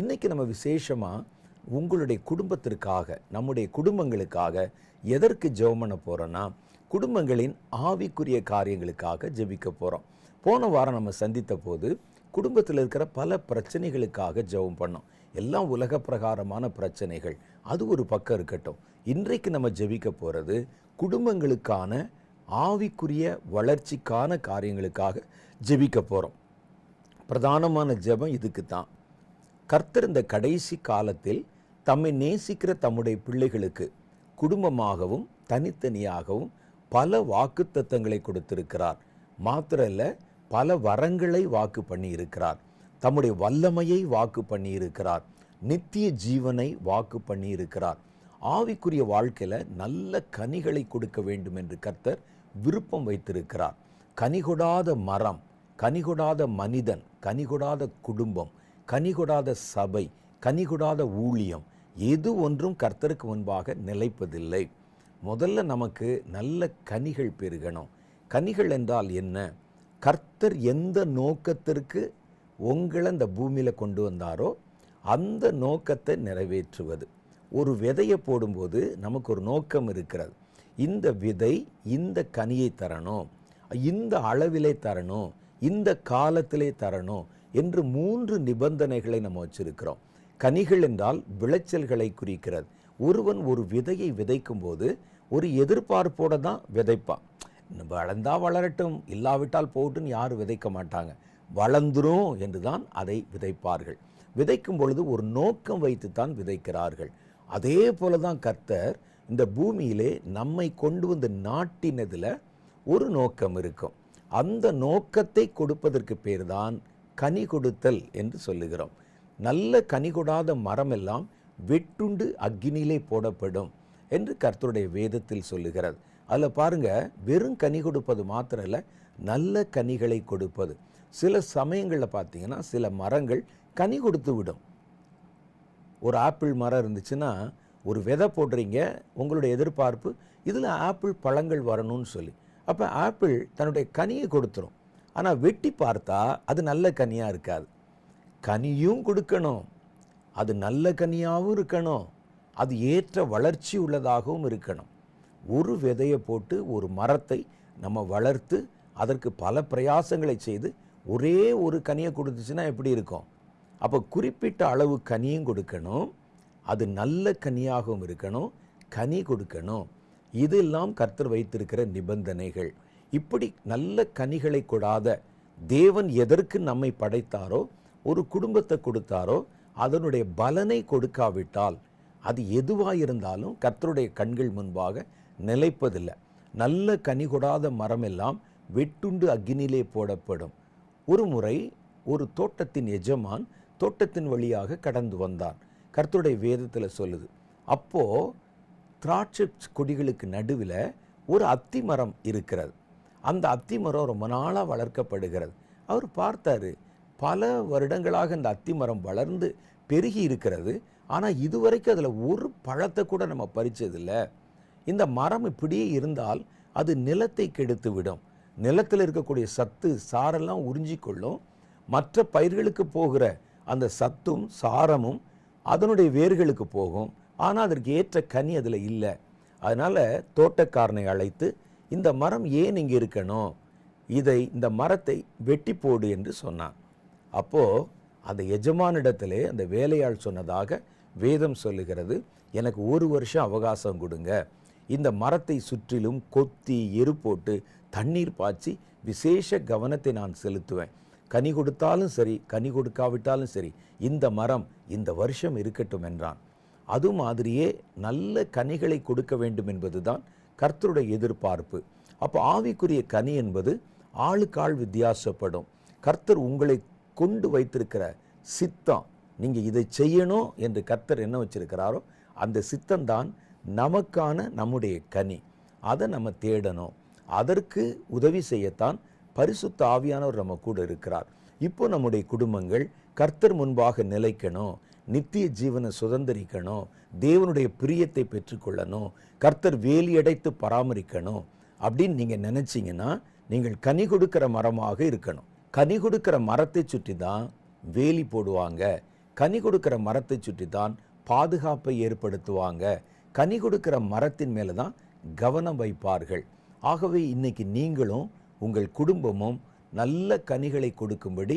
இன்றைக்கி நம்ம விசேஷமாக உங்களுடைய குடும்பத்திற்காக நம்முடைய குடும்பங்களுக்காக எதற்கு ஜெபம் பண்ண போகிறோன்னா குடும்பங்களின் ஆவிக்குரிய காரியங்களுக்காக ஜெபிக்க போகிறோம் போன வாரம் நம்ம சந்தித்த போது குடும்பத்தில் இருக்கிற பல பிரச்சனைகளுக்காக ஜெபம் பண்ணோம். எல்லாம் உலக பிரகாரமான பிரச்சனைகள். அது ஒரு பக்கம் இருக்கட்டும். இன்றைக்கு நம்ம ஜெபிக்க போகிறது குடும்பங்களுக்கான ஆவிக்குரிய வளர்ச்சிக்கான காரியங்களுக்காக ஜெபிக்க போகிறோம் பிரதானமான ஜெபம் இதுக்கு தான். கர்த்தர் இந்த கடைசி காலத்தில் தம்மை நேசிக்கிற தம்முடைய பிள்ளைகளுக்கு குடும்பமாகவும் தனித்தனியாகவும் பல வாக்குத்தத்தங்களை கொடுத்திருக்கிறார். மாத்திரல்ல பல வரங்களை வாக்கு பண்ணி இருக்கிறார் தம்முடைய வல்லமையை வாக்கு பண்ணியிருக்கிறார். நித்திய ஜீவனை வாக்கு பண்ணி இருக்கிறார் ஆவிக்குரிய வாழ்க்கையில் நல்ல கனிகளை கொடுக்க வேண்டும் என்று கர்த்தர் விருப்பம் வைத்திருக்கிறார். கனிகொடாத மரம் கனிகொடாத மனிதன் கனிகொடாத குடும்பம் கனிகொடாத சபை கனிகொடாத ஊழியம் எது ஒன்றும் கர்த்தருக்கு முன்பாக நிலைப்பதில்லை. முதல்ல நமக்கு நல்ல கனிகள் பெருகணும். கனிகள் என்றால் என்ன? கர்த்தர் எந்த நோக்கத்திற்கு உங்களை இந்த பூமியில் கொண்டு வந்தாரோ அந்த நோக்கத்தை நிறைவேற்றுவது. ஒரு விதையை போடும்போது நமக்கு ஒரு நோக்கம் இருக்கிறது. இந்த விதை இந்த கனியை தரணும். இந்த அளவிலே தரணும். இந்த காலத்திலே தரணும். என்று மூன்று நிபந்தனைகளை நம்ம வச்சிருக்கிறோம். கனிகள் என்றால் விளைச்சல்களை குறிக்கிறது. ஒருவன் ஒரு விதையை விதைக்கும் போது ஒரு எதிர்பார்ப்போட தான் விதைப்பான். வளர்ந்தா வளரட்டும் இல்லாவிட்டால் போட்டுன்னு யாரும் விதைக்க மாட்டாங்க. வளர்ந்துரும் என்று தான் அதை விதைப்பார்கள். விதைக்கும் பொழுது ஒரு நோக்கம் வைத்து தான் விதைக்கிறார்கள். அதே போல தான் கர்த்தர் இந்த பூமியிலே நம்மை கொண்டு வந்து நாட்டினதில் ஒரு நோக்கம் இருக்கும். அந்த நோக்கத்தை கொடுப்பதற்கு பேர் தான் கனி கொடுத்தல் என்று சொல்லுகிறோம். நல்ல கனி கொடாத மரமெல்லாம் வெட்டுண்டு அக்கினியிலே போடப்படும் என்று கர்த்தருடைய வேதத்தில் சொல்லுகிறது. அதில் பாருங்க வெறும் கனி கொடுப்பது மாத்திரம் இல்லை நல்ல கனிகளை கொடுப்பது. சில சமயங்களில் பார்த்தீங்கன்னா சில மரங்கள் கனி கொடுத்து விடும். ஒரு ஆப்பிள் மரம் இருந்துச்சுன்னா ஒரு விதை போடுறீங்க உங்களுடைய எதிர்பார்ப்பு இதில் ஆப்பிள் பழங்கள் வரணும்னு சொல்லி. அப்போ ஆப்பிள் தன்னுடைய கனியை கொடுத்துரும். ஆனால் வெட்டி பார்த்தா அது நல்ல கனியாக இருக்காது. கனியும் கொடுக்கணும். அது நல்ல கனியாகவும் இருக்கணும். அது ஏற்ற வளர்ச்சி உள்ளதாகவும் இருக்கணும். ஒரு விதையை போட்டு ஒரு மரத்தை நம்ம வளர்த்து அதற்கு பல பிரயாசங்களை செய்து ஒரே ஒரு கனியை கொடுத்துச்சுன்னா எப்படி இருக்கும்? அப்போ குறிப்பிட்ட அளவு கனியும் கொடுக்கணும். அது நல்ல கனியாகவும் இருக்கணும். கனி கொடுக்கணும். இதெல்லாம் கர்த்தர் வைத்திருக்கிற நிபந்தனைகள். இப்படி நல்ல கனிகளை கொடாத தேவன் எதற்கு நம்மை படைத்தாரோ ஒரு குடும்பத்தை கொடுத்தாரோ அதனுடைய பலனை கொடுக்காவிட்டால் அது எதுவாக இருந்தாலும் கர்த்தருடைய கண்கள் முன்பாக நிலைப்பதில்லை. நல்ல கனி கொடாத மரமெல்லாம் வெட்டுண்டு அக்னிலே போடப்படும். ஒரு முறை ஒரு தோட்டத்தின் எஜமான் தோட்டத்தின் வழியாக கடந்து வந்தான். கர்த்தருடைய வேதத்தில் சொல்லுது அப்போ திராட்சை கொடிகளுக்கு நடுவில் ஒரு அத்தி மரம் இருக்கிறது. அந்த அத்தி மரம் ரொம்ப நாளாக வளர்க்கப்படுகிறது. அவர் பார்த்தாரு பல வருடங்களாக இந்த அத்தி மரம் வளர்ந்து பெருகி இருக்கிறது. ஆனால் இதுவரைக்கும் அதில் ஒரு பழத்தை கூட நம்ம பறிச்சதில்லை. இந்த மரம் இப்படியே இருந்தால் அது நிலத்தை கெடுத்து விடும் நிலத்தில் இருக்கக்கூடிய சத்து சாரெல்லாம் உறிஞ்சிக்கொள்ளும். மற்ற பயிர்களுக்கு போகிற அந்த சத்தும் சாரமும் அதனுடைய வேர்களுக்கு போகும். ஆனால் அதற்கு ஏற்ற கனி அதில் இல்லை. அதனால் தோட்டக்காரனை அழைத்து இந்த மரம் ஏன் இங்கே இருக்கணும்? இதை இந்த மரத்தை வெட்டி போடு என்று சொன்னான். அப்போது அந்த எஜமானிடத்திலே அந்த வேலையாள் சொன்னதாக வேதம் சொல்லுகிறது. எனக்கு ஒரு வருஷம் அவகாசம் கொடுங்க. இந்த மரத்தை சுற்றிலும் கொத்தி எரு போட்டு தண்ணீர் பாய்ச்சி விசேஷ கவனத்தை நான் செலுத்துவேன். கனி கொடுத்தாலும் சரி கனி கொடுக்காவிட்டாலும் சரி இந்த மரம் இந்த வருஷம் இருக்கட்டும் என்றான். அது மாதிரியே நல்ல கனிகளை கொடுக்க வேண்டும் என்பதுதான் கர்த்தருடைய எதிர்பார்ப்பு. அப்போ ஆவிக்குரிய கனி என்பது ஆளுக்காள் வித்தியாசப்படும். கர்த்தர் உங்களை கொண்டு வைத்திருக்கிற சித்தம். நீங்கள் இதை செய்யணும் என்று கர்த்தர் என்ன வச்சிருக்கிறாரோ அந்த சித்தம்தான் நமக்கான நம்முடைய கனி. அதை நம்ம தேடணும். அதற்கு உதவி செய்யத்தான் பரிசுத்த ஆவியானவர் நம்ம கூட இருக்கிறார். இப்போ நம்முடைய குடும்பங்கள் கர்த்தர் முன்பாக நிலைக்கணும். நித்திய ஜீவனை சுதந்திரிக்கணும் தேவனுடைய பிரியத்தை பெற்றுக்கொள்ளணும் கர்த்தர் வேலியடைத்து பராமரிக்கணும் அப்படின்னு நீங்கள் நினச்சிங்கன்னா நீங்கள் கனி கொடுக்கிற மரமாக இருக்கணும். கனி கொடுக்கிற மரத்தை சுற்றி தான் வேலி போடுவாங்க. கனி கொடுக்கிற மரத்தை சுற்றி தான் பாதுகாப்பை ஏற்படுத்துவாங்க. கனி கொடுக்கிற மரத்தின் மேலே தான் கவனம் வைப்பார்கள். ஆகவே இன்னைக்கு நீங்களும் உங்கள் குடும்பமும் நல்ல கனிகளை கொடுக்கும்படி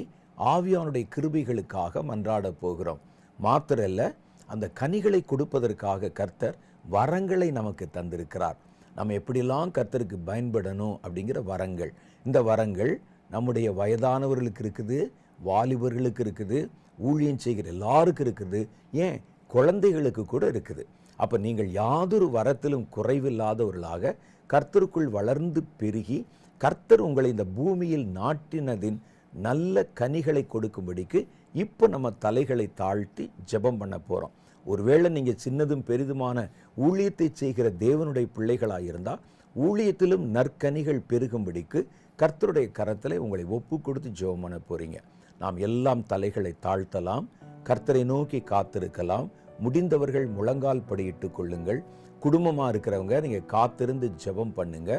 ஆவியானுடைய கிருபிகளுக்காக மன்றாட போகிறோம். மாத்திரல்ல அந்த கனிகளை கொடுப்பதற்காக கர்த்தர் வரங்களை நமக்கு தந்திருக்கிறார். நம்ம எப்படிலாம் கர்த்தருக்கு பயன்படணும் அப்படிங்கிற வரங்கள். இந்த வரங்கள் நம்முடைய வயதானவர்களுக்கு இருக்குது வாலிபர்களுக்கு இருக்குது ஊழியம் செய்கிற எல்லாருக்கும் இருக்குது. ஏன்? குழந்தைகளுக்கு கூட இருக்குது. அப்போ நீங்கள் யாதொரு வரத்திலும் குறைவில்லாதவர்களாக கர்த்தருக்குள் வளர்ந்து பெருகி கர்த்தர் உங்களை இந்த பூமியில் நாட்டினதின் நல்ல கனிகளை கொடுக்கும்படிக்கு இப்போ நம்ம தலைகளை தாழ்த்தி ஜெபம் பண்ண போகிறோம் ஒருவேளை நீங்கள் சின்னதும் பெரிதுமான ஊழியத்தை செய்கிற தேவனுடைய பிள்ளைகளாக இருந்தால் ஊழியத்திலும் நற்கனிகள் பெருகும்படிக்கு கர்த்தருடைய கரத்தில் உங்களை ஒப்பு கொடுத்து ஜெபம் பண்ண போகிறீங்க நாம் எல்லாம் தலைகளை தாழ்த்தலாம் கர்த்தரை நோக்கி காத்திருக்கலாம் முடிந்தவர்கள் முழங்கால் படியிட்டு கொள்ளுங்கள் குடும்பமாக இருக்கிறவங்க நீங்கள் காத்திருந்து ஜெபம் பண்ணுங்க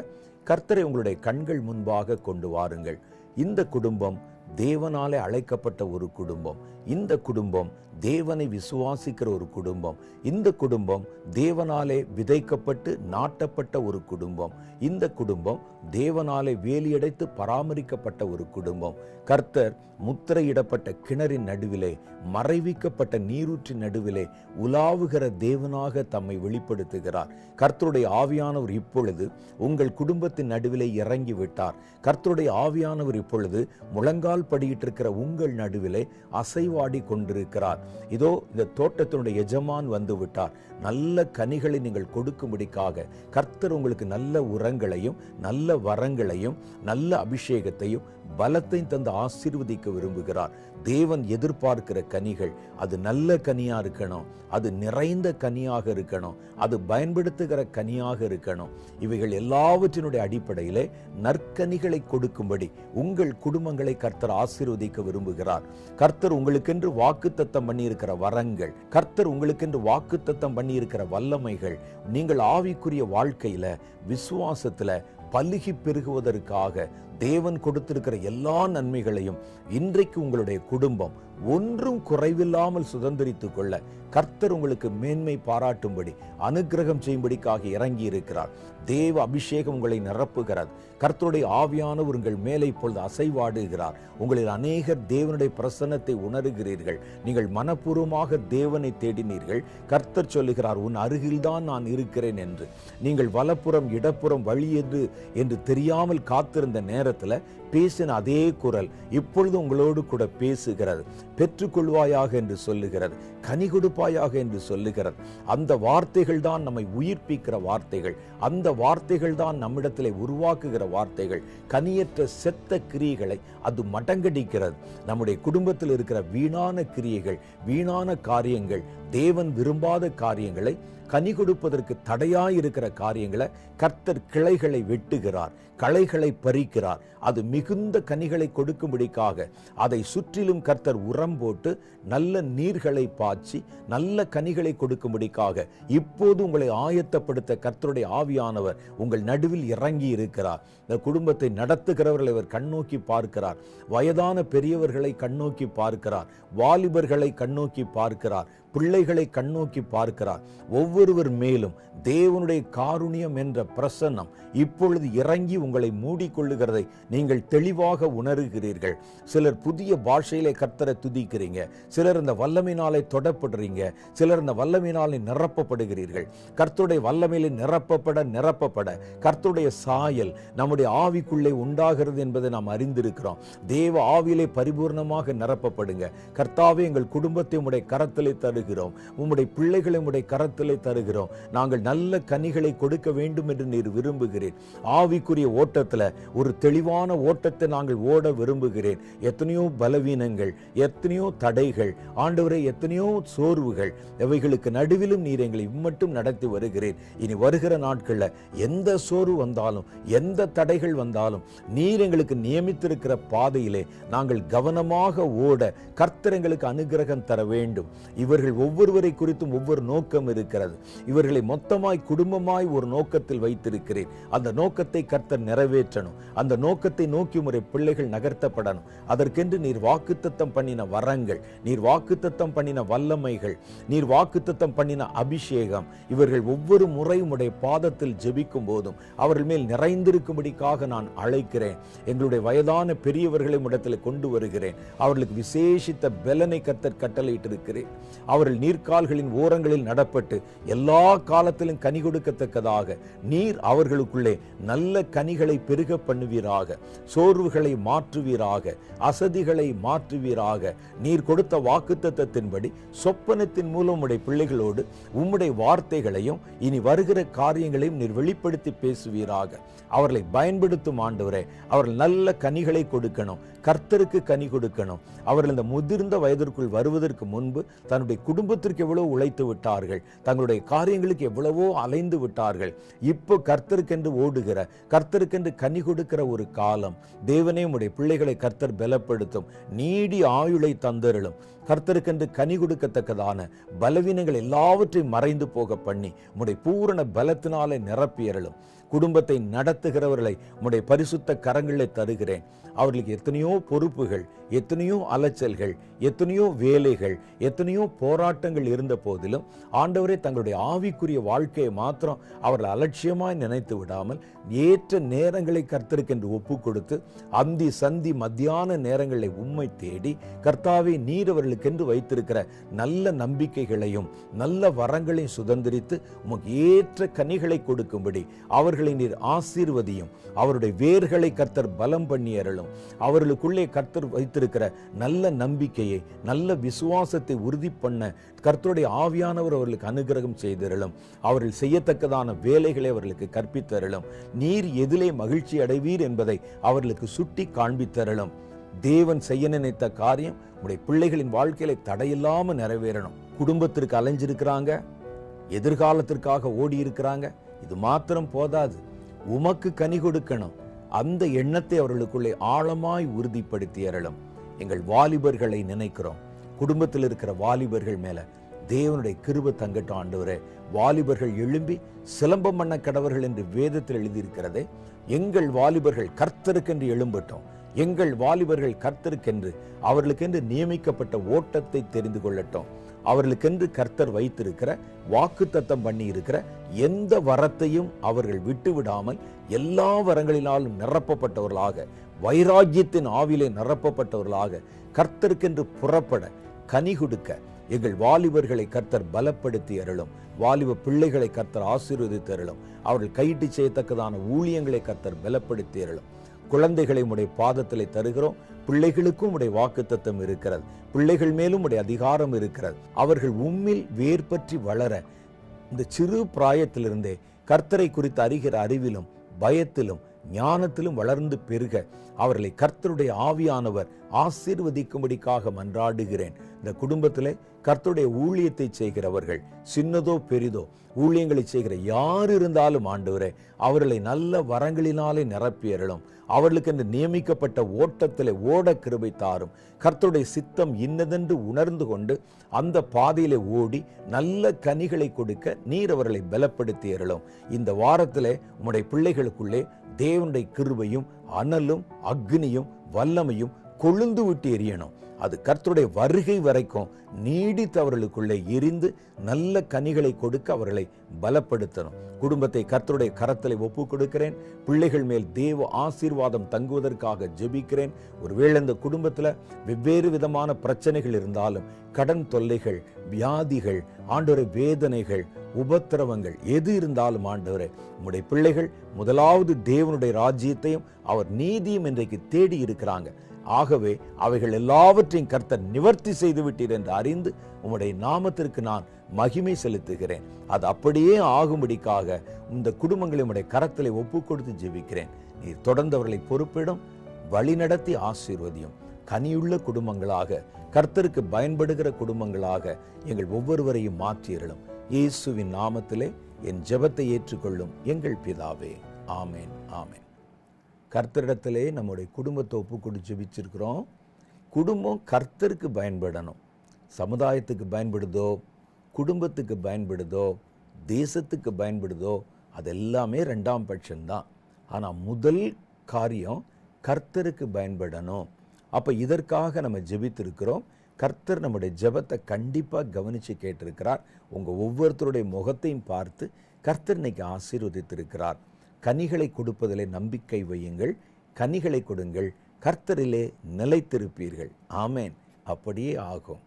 கர்த்தரை உங்களுடைய கண்கள் முன்பாக கொண்டு வாருங்கள். இந்த குடும்பம் தேவனாலே அழைக்கப்பட்ட ஒரு குடும்பம். இந்த குடும்பம் தேவனை விசுவாசிக்கிற ஒரு குடும்பம். இந்த குடும்பம் தேவனாலே விதைக்கப்பட்டு நாட்டப்பட்ட ஒரு குடும்பம். இந்த குடும்பம் தேவனாலே வேலியடைத்து பராமரிக்கப்பட்ட ஒரு குடும்பம். கர்த்தர் முத்திரையிடப்பட்ட கிணறின் நடுவிலே மறைவிக்கப்பட்ட நீரூற்றின் நடுவிலே உலாவுகிற தேவனாக தம்மை வெளிப்படுத்துகிறார். கர்த்தருடைய ஆவியானவர் இப்பொழுது உங்கள் குடும்பத்தின் நடுவிலே இறங்கி விட்டார் கர்த்தருடைய ஆவியானவர் இப்பொழுது முழங்கால் படியிட்டிருக்கிற உங்கள் நடுவிலே அசைவாடி கொண்டிருக்கிறார். இதோ இந்த தோட்டத்தினுடைய எஜமான் வந்து விட்டார் நல்ல கனிகளை நீங்கள் கொடுக்கும்படிக்காக கர்த்தர் உங்களுக்கு நல்ல உரங்களையும் நல்ல வரங்களையும் நல்ல அபிஷேகத்தையும் பலத்தையும் தந்து ஆசீர்வதிக்க விரும்புகிறார். தேவன் எதிர்பார்க்கிற கனிகள் அது நல்ல கனியா இருக்கணும். அது நிறைந்த கனியாக இருக்கணும். அது பயன்படுத்துகிற கனியாக இருக்கணும். இவைகள் எல்லாவற்றினுடைய அடிப்படையிலே நற்கனிகளை கொடுக்கும்படி உங்கள் குடும்பங்களை கர்த்தர் ஆசீர்வதிக்க விரும்புகிறார். கர்த்தர் உங்களுக்கென்று வாக்குத்தத்தம் பண்ணியிருக்கிற வரங்கள் கர்த்தர் உங்களுக்கென்று வாக்குத்தத்தம் பண்ணியிருக்கிற வல்லமைகள் நீங்கள் ஆவிக்குரிய வாழ்க்கையில விசுவாசத்துல பல்லுகி பெருகுவதற்காக தேவன் கொடுத்திருக்கிற எல்லா நன்மைகளையும் இன்றைக்கு உங்களுடைய குடும்பம் ஒன்றும் குறைவில்லாமல் சுதந்திரித்துக் கொள்ள கர்த்தர் உங்களுக்கு மேன்மை பாராட்டும்படி அனுக்கிரகம் செய்யும்படிக்காக இறங்கி இருக்கிறார் தேவ அபிஷேகம் உங்களை நிரப்புகிறது. கர்த்தருடைய ஆவியானவர் உங்கள் மேலே இப்பொழுது அசைவாடுகிறார். உங்களில் அநேகர் தேவனுடைய பிரசன்னத்தை உணர்கிறீர்கள். நீங்கள் மனப்பூர்வமாக தேவனை தேடினீர்கள். கர்த்தர் சொல்லுகிறார் உன் அருகில்தான் நான் இருக்கிறேன் என்று. நீங்கள் வலப்புறம் இடப்புறம் வழி எது என்று தெரியாமல் காத்திருந்த நேரத்தில் பேசின அதே குரல் இப்பொழுது உங்களோடு கூட பேசுகிறது. பெற்றுக்கொள்வாயாக என்று சொல்லுகிறது. கனி கொடுப்பாயாக என்று சொல்லுகிறது. அந்த வார்த்தைகள் தான் நம்மை உயிர்ப்பிக்கிற வார்த்தைகள். அந்த வார்த்தைகள் தான் நம்மிடத்தில் உருவாக்குகிற வார்த்தைகள். கனியற்ற செத்த கிரியைகளை அது மடங்கடிக்கிறது. நம்முடைய குடும்பத்தில் இருக்கிற வீணான கிரியைகள் வீணான காரியங்கள் தேவன் விரும்பாத காரியங்களை கனி கொடுப்பதற்கு தடையாய் இருக்கிற காரியங்களை கர்த்தர் கிளைகளை வெட்டுகிறார் களைகளை பறிக்கிறார். அது மிகுந்த கனிகளை கொடுக்கும்படிக்காக அதை சுற்றிலும் கர்த்தர் உரம் போட்டு நல்ல நீர்களை பாய்ச்சி நல்ல கனிகளை கொடுக்கும்படிக்காக இப்போது உங்களை ஆயத்தப்படுத்த கர்த்தருடைய ஆவியானவர் உங்கள் நடுவில் இறங்கி இருக்கிறார் இந்த குடும்பத்தை நடத்துகிறவர்களை அவர் கண்ணோக்கி பார்க்கிறார். வயதான பெரியவர்களை கண்ணோக்கி பார்க்கிறார். வாலிபர்களை கண்ணோக்கி பார்க்கிறார். பிள்ளைகளை கண்ணோக்கி பார்க்கிறார். ஒவ்வொருவர் மேலும் தேவனுடைய காருண்யம் என்ற பிரசன்னம் இப்பொழுது இறங்கி உங்களை மூடிக்கொள்ளுகிறதை நீங்கள் தெளிவாக உணர்கிறீர்கள். சிலர் புதிய பாஷையிலே கர்த்தரை துதிக்கிறீங்க. சிலர் இந்த வல்லமையினாலே தொடப்படுறீங்க. சிலர் இந்த வல்லமையினாலே நிரப்பப்படுகிறீர்கள். கர்த்தருடைய வல்லமையிலே நிரப்பப்பட நிரப்பப்பட. கர்த்தருடைய சாயல் நம்முடைய ஆவிக்குள்ளே உண்டாகிறது என்பதை நாம் அறிந்திருக்கிறோம். தேவ ஆவியிலே பரிபூர்ணமாக நிரப்பப்படுங்க. கர்த்தாவே எங்கள் குடும்பத்தை உடைய கரத்திலே தருகிறோம். உம்முடைய பிள்ளைகளை உம்முடைய கரத்திலே தருகிறோம். நாங்கள் நல்ல கனிகளை கொடுக்க வேண்டும் என்று நீர் விரும்புகிறேன் ஆவிக்குரிய ஓட்டத்தில் ஒரு தெளிவான ஓட்டத்தை நாங்கள் ஓட விரும்புகிறேன். எத்தனையோ பலவீனங்கள் எத்தனையோ தடைகள் ஆண்டவரை எத்தனையோ சோர்வுகள் இவைகளுக்கு நடுவிலும் நீர் எங்களை இம்மட்டும் நடத்தி வருகிறேன். இனி வருகிற நாட்களில் எந்த சோர்வு வந்தாலும் எந்த தடைகள் வந்தாலும் நீர் எங்களுக்கு நியமித்திருக்கிற பாதையிலே நாங்கள் கவனமாக ஓட கர்த்தரங்களுக்கு அனுகிரகம் தர வேண்டும். இவர்கள் இவர்கள் ஒவ்வொருவரை குறித்தும் ஒவ்வொரு நோக்கம் இருக்கிறது. இவர்களை மொத்தமாய் குடும்பமாய் ஒரு நோக்கத்தில் வைத்திருக்கிறேன். அந்த நோக்கத்தை கர்த்தர் நிறைவேற்றணும். அந்த நோக்கத்தை நோக்கி உம்முடைய பிள்ளைகள் நகர்த்தப்படணும். அதற்கென்று நீர் வாக்குத்தத்தம் பண்ணின வரங்கள் நீர் வாக்குத்தத்தம் பண்ணின வல்லமைகள் நீர் வாக்குத்தத்தம் பண்ணின அபிஷேகம் இவர்கள் ஒவ்வொரு முறையும் உடைய பாதத்தில் ஜெபிக்கும் போதும் அவர்கள் மேல் நிறைந்திருக்கும்படிக்காக நான் அழைக்கிறேன். எங்களுடைய வயதான பெரியவர்களை இடத்தில் கொண்டு வருகிறேன். அவர்களுக்கு விசேஷித்த பலனை கர்த்தர் கட்டளையிட்டிருக்கிறேன். அவர்கள் நீர்க்கால்களின் ஓரங்களில் நடப்பட்டு எல்லா காலத்திலும் கனி கொடுக்கத்தக்கதாக நீர் அவர்களுக்குள்ளே நல்ல கனிகளை பெருக பண்ணுவீராக சோர்வுகளை மாற்றுவீராக அசதிகளை மாற்றுவீராக. நீர் கொடுத்த வாக்குத்தத்தின்படி சொப்பனத்தின் மூலம் உடைய பிள்ளைகளோடு உம்முடைய வார்த்தைகளையும் இனி வருகிற காரியங்களையும் நீர் வெளிப்படுத்தி பேசுவீராக. அவர்களை பயன்படுத்தும் ஆண்டவரே அவர்கள் நல்ல கனிகளை கொடுக்கணும் கர்த்தருக்கு கனி கொடுக்கணும். அவர்கள் இந்த முதிர்ந்த வயதிற்குள் வருவதற்கு முன்பு தன்னுடைய குடும்பத்திற்கு எவ்வளவு உழைத்து விட்டார்கள் தங்களுடைய காரியங்களுக்கு எவ்வளவோ அலைந்து விட்டார்கள். இப்போ கர்த்தருக்கென்று ஓடுகிற கர்த்தருக்கென்று கனி கொடுக்கிற ஒரு காலம் தேவனே உடைய பிள்ளைகளை கர்த்தர் பலப்படுத்தும். நீடி ஆயுளை தந்தருளும். கர்த்தருக்கென்று கனி கொடுக்கத்தக்கதான பலவீனங்கள் எல்லாவற்றையும் மறைந்து போக பண்ணி உடைய பூரண பலத்தினாலே நிரப்பியறலும் குடும்பத்தை நடத்துகிறவர்களை உடைய பரிசுத்த கரங்களில் தருகிறேன். அவர்களுக்கு எத்தனையோ பொறுப்புகள் எத்தனையோ அலைச்சல்கள் எத்தனையோ வேலைகள் எத்தனையோ போராட்டங்கள் இருந்த போதிலும் ஆண்டவரே தங்களுடைய ஆவிக்குரிய வாழ்க்கையை மாத்திரம் அவர்கள் அலட்சியமாய் நினைத்து விடாமல் ஏற்ற நேரங்களை கர்த்தருக்கென்று ஒப்பு கொடுத்து அந்தி சந்தி மத்தியான நேரங்களை உண்மை தேடி கர்த்தாவை நீர் அவர்களுக்கென்று வைத்திருக்கிற நல்ல நம்பிக்கைகளையும் நல்ல வரங்களையும் சுதந்திரித்து உமக்கு ஏற்ற கனிகளை கொடுக்கும்படி அவர்களை நீர் ஆசீர்வதியும். அவருடைய வேர்களை கர்த்தர் பலம் பண்ணி அருளும். அவர்களுக்குள்ளே கர்த்தர் வைத்திருக்கிற நல்ல நம்பிக்கையை நல்ல விசுவாசத்தை உறுதி பண்ண கர்த்தருடைய ஆவியானவர் அவர்களுக்கு அனுகிரகம் செய்திருளும். அவர்கள் செய்யத்தக்கதான வேலைகளை அவர்களுக்கு கற்பித்தருளும். நீர் எதிலே மகிழ்ச்சி அடைவீர் என்பதை அவர்களுக்கு சுட்டி காண்பித்தருளும் தேவன் செய்ய நினைத்த காரியம் உடைய பிள்ளைகளின் வாழ்க்கையில தடையில்லாம நிறைவேறணும். குடும்பத்திற்கு அலைஞ்சிருக்கிறாங்க. எதிர்காலத்திற்காக ஓடி இருக்கிறாங்க இது மாத்திரம் போதாது. உமக்கு கனி கொடுக்கணும். அந்த எண்ணத்தை அவர்களுக்குள்ளே ஆழமாய் உறுதிப்படுத்தி அருளும். எங்கள் வாலிபர்களை நினைக்கிறோம். குடும்பத்தில் இருக்கிற வாலிபர்கள் மேல தேவனுடைய கிருப தங்கட்டும் ஆண்டவரே. வாலிபர்கள் எழும்பி சிலம்பம் பண்ண கடவர்கள் என்று வேதத்தில் எழுதியிருக்கிறதே. எங்கள் வாலிபர்கள் கர்த்தருக்கென்று எழும்பட்டும். எங்கள் வாலிபர்கள் கர்த்தருக்கென்று அவர்களுக்கென்று நியமிக்கப்பட்ட ஓட்டத்தை தெரிந்து கொள்ளட்டும். அவர்களுக்கென்று கர்த்தர் வைத்திருக்கிற வாக்குத்தத்தம் பண்ணி இருக்கிற எந்த வரத்தையும் அவர்கள் விட்டுவிடாமல் எல்லா வரங்களினாலும் நிரப்பப்பட்டவர்களாக வைராக்கியத்தின் ஆவிலே நிரப்பப்பட்டவர்களாக கர்த்தருக்கென்று புறப்பட கனி கொடுக்க எங்கள் வாலிபர்களை கர்த்தர் பலப்படுத்தி அருளும். வாலிப பிள்ளைகளை கர்த்தர் ஆசீர்வதித்து அருளும். அவர்கள் கையிட்டு செய்யத்தக்கதான ஊழியங்களை கர்த்தர் பலப்படுத்தி அருளும். குழந்தைகளை உடைய பாதத்தில் தருகிறோம். பிள்ளைகளுக்கும் உடைய வாக்குத்தத்தம் இருக்கிறது. பிள்ளைகள் மேலும் உடைய அதிகாரம் இருக்கிறது. அவர்கள் உம்மில் வேர் பற்றி வளர இந்த சிறு பிராயத்திலிருந்தே கர்த்தரை குறித்து அறிகிற அறிவிலும் பயத்திலும் ஞானத்திலும் வளர்ந்து பெருக. அவர்களை கர்த்தருடைய ஆவியானவர் ஆசீர்வதிக்கும்படிக்காக மன்றாடுகிறேன். இந்த குடும்பத்திலே கர்த்தருடைய ஊழியத்தை செய்கிறவர்கள் சின்னதோ பெரிதோ ஊழியங்களை செய்கிற யார் இருந்தாலும் ஆண்டவரே அவர்களை நல்ல வரங்களினாலே நிரப்பியறலும் அவர்களுக்கு இந்த நியமிக்கப்பட்ட ஓட்டத்தில் ஓட கிருபை தாரும். கர்த்தருடைய சித்தம் இன்னதென்று உணர்ந்து கொண்டு அந்த பாதையிலே ஓடி நல்ல கனிகளை கொடுக்க நீர் அவர்களை பலப்படுத்தியறலும் இந்த வாரத்தில் உம்முடைய பிள்ளைகளுக்குள்ளே தேவனுடைய கிருபையும் அனலும் அக்னியும் வல்லமையும் கொழுந்து விட்டு எரியணும் அது கர்த்தருடைய வருகை வரைக்கும் நீடித்து அவர்களுக்குள்ளே எரிந்து நல்ல கனிகளை கொடுக்க அவர்களை பலப்படுத்தணும். குடும்பத்தை கர்த்தருடைய கரத்தலை ஒப்பு கொடுக்கிறேன் பிள்ளைகள் மேல் தேவ ஆசீர்வாதம் தங்குவதற்காக ஜெபிக்கிறேன். ஒருவேளை இந்த குடும்பத்தில் வெவ்வேறு விதமான பிரச்சனைகள் இருந்தாலும் கடன் தொல்லைகள் வியாதிகள் ஆண்டோரை வேதனைகள் உபத்திரவங்கள் எது இருந்தாலும் ஆண்டவரே உம்முடைய பிள்ளைகள் முதலாவது தேவனுடைய ராஜ்யத்தையும் அவர் நீதியும் இன்றைக்கு தேடி இருக்கிறாங்க. ஆகவே அவைகள் எல்லாவற்றையும் கர்த்தர் நிவர்த்தி செய்து விட்டீர் என்று அறிந்து உம்முடைய நாமத்திற்கு நான் மகிமை செலுத்துகிறேன். அது அப்படியே ஆகும்படிக்காக இந்த குடும்பங்களை உடைய கரத்திலே ஒப்பு கொடுத்து ஜெபிக்கிறேன். நீர் தொடர்ந்தவர்களை பொறுப்பிடும் வழிநடத்தி ஆசீர்வதியும். கனியுள்ள குடும்பங்களாக கர்த்தருக்கு பயன்படுகிற குடும்பங்களாக எங்கள் ஒவ்வொருவரையும் மாற்றியர்களும் இயேசுவின் நாமத்திலே என் ஜெபத்தை ஏற்றுக்கொள்ளும் எங்கள் பிதாவே. ஆமேன் ஆமேன். கர்த்தரிடத்திலே நம்முடைய குடும்பத்தை ஒப்பு கொடு ஜெபிச்சிருக்கிறோம். குடும்பம் கர்த்தருக்கு பயன்படணும். சமுதாயத்துக்கு பயன்படுதோ குடும்பத்துக்கு பயன்படுதோ தேசத்துக்கு பயன்படுதோ அதெல்லாமே ரெண்டாம் பட்சம்தான். ஆனால் முதல் காரியம் கர்த்தருக்கு பயன்படணும். அப்போ இதற்காக நம்ம ஜெபித்திருக்கிறோம். கர்த்தர் நம்முடைய ஜெபத்தை கண்டிப்பாக கவனித்து கேட்டிருக்கிறார். உங்கள் ஒவ்வொருத்தருடைய முகத்தையும் பார்த்து கர்த்தர் இன்னைக்கு ஆசீர்வதித்திருக்கிறார். கனிகளை கொடுப்பதிலே நம்பிக்கை வையுங்கள். கனிகளை கொடுங்கள். கர்த்தரிலே நிலைத்திருப்பீர்கள். ஆமேன். அப்படியே ஆகும்.